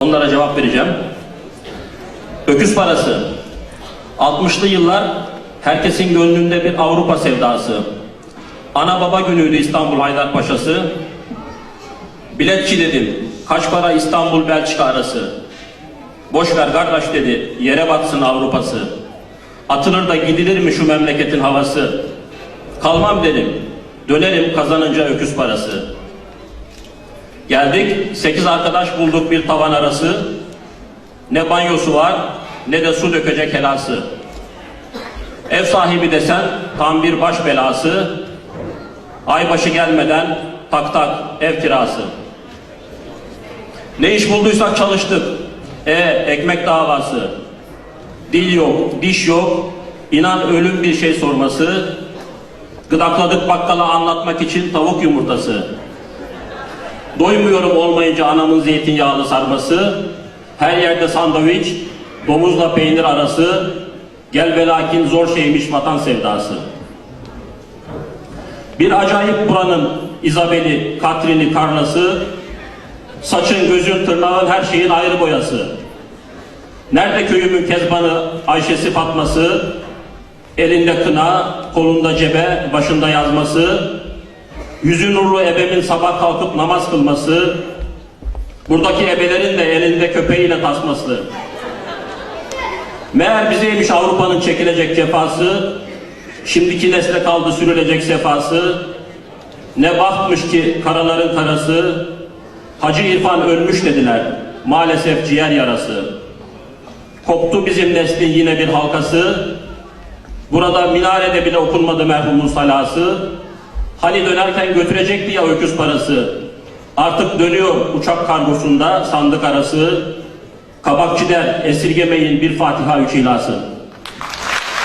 Onlara cevap vereceğim. Öküz parası. 60'lı yıllar herkesin gönlünde bir Avrupa sevdası. Ana baba günüydü İstanbul Haydarpaşası. Biletçi dedim. Kaç para İstanbul Belçika arası? Boş ver kardeş dedi. Yere batsın Avrupası. Atılır da gidilir mi şu memleketin havası? Kalmam dedim. Dönerim kazanınca öküz parası. Geldik, sekiz arkadaş bulduk bir tavan arası. Ne banyosu var, ne de su dökecek helası. Ev sahibi desen tam bir baş belası. Aybaşı gelmeden tak tak ev kirası. Ne iş bulduysak çalıştık. E ekmek davası. Dil yok, diş yok. İnan ölüm bir şey sorması. Gıdakladık bakkala anlatmak için tavuk yumurtası. Doymuyorum olmayınca anamın zeytinyağlı sarması, her yerde sandviç, domuzla peynir arası, gel ve lakin zor şeymiş vatan sevdası. Bir acayip buranın Isabel'i, Katrin'i, Karlası, saçın, gözün, tırnağın her şeyin ayrı boyası. Nerede köyümün Kezban'ı, Ayşe'si, Fatma'sı, elinde kına, kolunda cebe, başında yazması, yüzü nurlu ebemin sabah kalkıp namaz kılması, buradaki ebelerin de elinde köpeğiyle tasması. Meğer bizeymiş Avrupa'nın çekilecek cefası, şimdiki nesle kaldı sürülecek sefası. Ne bahtmış ki karaların karası, Hacı İrfan ölmüş dediler, maalesef ciğer yarası. Koptu bizim neslin yine bir halkası, burada minarede bile okunmadı merhumun salası. Hani dönerken götürecekti ya öküz parası. Artık dönüyor uçak kargosunda sandık arası. Kabakçı der esirgemeyin bir Fatiha üç ilası.